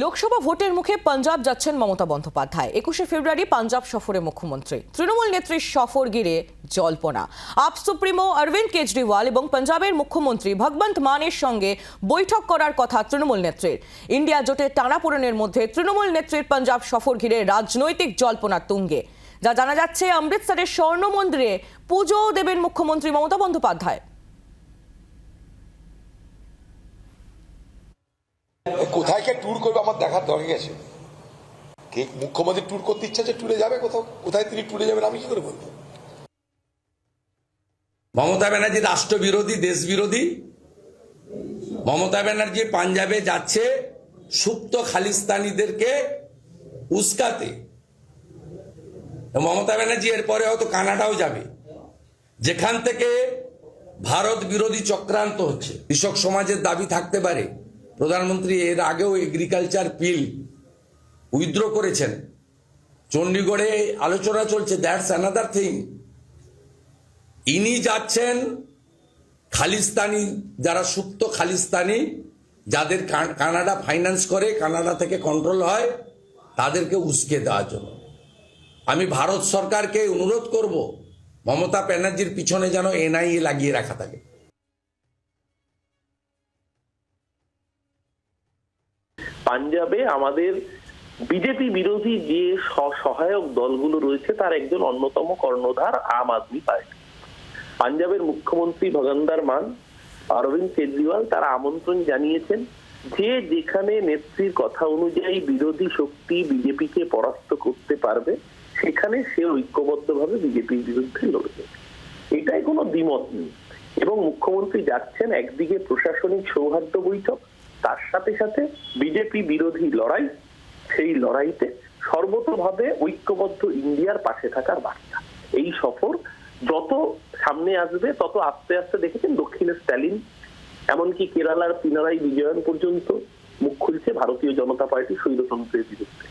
লোকসভা ভোটের মুখে পাঞ্জাব যাচ্ছেন মমতা বন্দ্যোপাধ্যায়। একুশে ফেব্রুয়ারি পাঞ্জাব সফরে মুখ্যমন্ত্রী। তৃণমূল নেত্রীর সফর ঘিরে জল্পনা। আপ সুপ্রিমো অরবিন্দ কেজরিওয়াল এবং পাঞ্জাবের মুখ্যমন্ত্রী ভগবন্ত মানের সঙ্গে বৈঠক করার কথা তৃণমূল নেত্রীর। ইন্ডিয়া জোটের টানাপোড়েনের মধ্যে তৃণমূল নেত্রীর পাঞ্জাব সফর ঘিরে রাজনৈতিক জল্পনা তুঙ্গে। যা জানা যাচ্ছে, অমৃতসরের স্বর্ণ মন্দিরে পুজো দেবেন মুখ্যমন্ত্রী মমতা বন্দ্যোপাধ্যায়। কোথায় কে ট্যুর করবে আমার দেখার দরকার আছে? কে মুখ্যমন্ত্রী ট্যুর করতে ইচ্ছা আছে ট্যুরে যাবে কোথাও? কোথায় তিনি ট্যুরে যাবেন, আমি কি করে বলব? মমতা ব্যানার্জি রাষ্ট্রবিরোধী দেশ বিরোধী মমতা ব্যানার্জি পাঞ্জাবে যাচ্ছে সুপ্ত খালিস্তানিদেরকে উস্কাতে। মমতা ব্যানার্জি এরপরে হয়তো কানাডাও যাবে। যেখান থেকে ভারত বিরোধী চক্রান্ত হচ্ছে। কৃষক সমাজের দাবি থাকতে পারে। প্রধানমন্ত্রী এর আগেও এগ্রিকালচার বিল উইথড্র করেছেন। চণ্ডীগড়ে আলোচনা চলছে দ্যাটস অ্যানাদার থিং ইনি যাচ্ছেন খালিস্তানি, যারা সুপ্ত খালিস্তানি, যাদের কানাডা ফাইন্যান্স করে, কানাডা থেকে কন্ট্রোল হয়, তাদেরকে উস্কে দেওয়ার জন্য। আমি ভারত সরকারকে অনুরোধ করব, মমতা ব্যানার্জির পিছনে যেন এনআইএ লাগিয়ে রাখা থাকে। পাঞ্জাবে আমাদের বিজেপি বিরোধী যে সহায়ক দলগুলো রয়েছে, তার একজন অন্যতম কর্ণধার আম আদমি পার্টি। পাঞ্জাবের মুখ্যমন্ত্রী ভগন্দর মান অরবিন্দ কেজরিওয়াল তারা আমন্ত্রণ জানিয়েছেন যে যেখানে নেত্রীর কথা অনুযায়ী বিরোধী শক্তি বিজেপিকে পরাস্ত করতে পারবে, সেখানে সে ঐক্যবদ্ধভাবে বিজেপির বিরুদ্ধে লড়বে। এটাই কোনো দ্বিমত নেই। এবং মুখ্যমন্ত্রী যাচ্ছেন একদিকে প্রশাসনিক সৌহার্দ্য বৈঠক তার সাথে সাথে বিজেপি বিরোধী লড়াই, সেই লড়াইতে সর্বতভাবে ঐক্যবদ্ধ ইন্ডিয়ার পাশে থাকার বার্তা। এই সফর যত সামনে আসবে, তত আস্তে আস্তে দেখেছেন দক্ষিণের স্ট্যালিন, এমনকি কেরালার পিনারাই বিজয়ন পর্যন্ত মুখ খুলছে ভারতীয় জনতা পার্টি স্বৈরতন্ত্রের বিরুদ্ধে।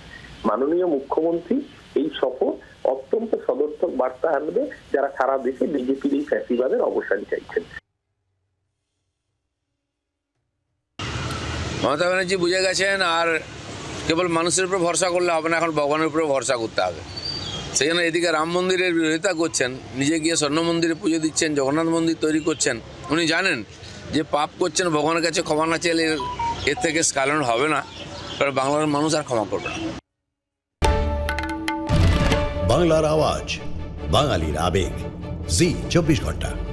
মাননীয় মুখ্যমন্ত্রী এই সফর অত্যন্ত সদর্থক বার্তা আনবে, যারা সারা দেশে বিজেপির এই ফ্যাসিবাদের অবসান চাইছেন। মমতা ব্যানার্জি বুঝে গেছেন আর কেবল মানুষের উপর ভরসা করলে হবে না, এখন ভগবানের উপরে ভরসা করতে হবে। সেই জন্য এদিকে রাম মন্দিরের বিরোধিতা করছেন, নিজে গিয়ে স্বর্ণ মন্দিরে পুজো দিচ্ছেন, জগন্নাথ মন্দির তৈরি করছেন। উনি জানেন যে পাপ করছেন, ভগবানের কাছে ক্ষমা না চাইলে এর- থেকে স্কালন হবে না, কারণ বাংলার মানুষ আর ক্ষমা করবে না। বাংলার আওয়াজ, বাঙালির আবেগ, জি, চব্বিশ ঘণ্টা।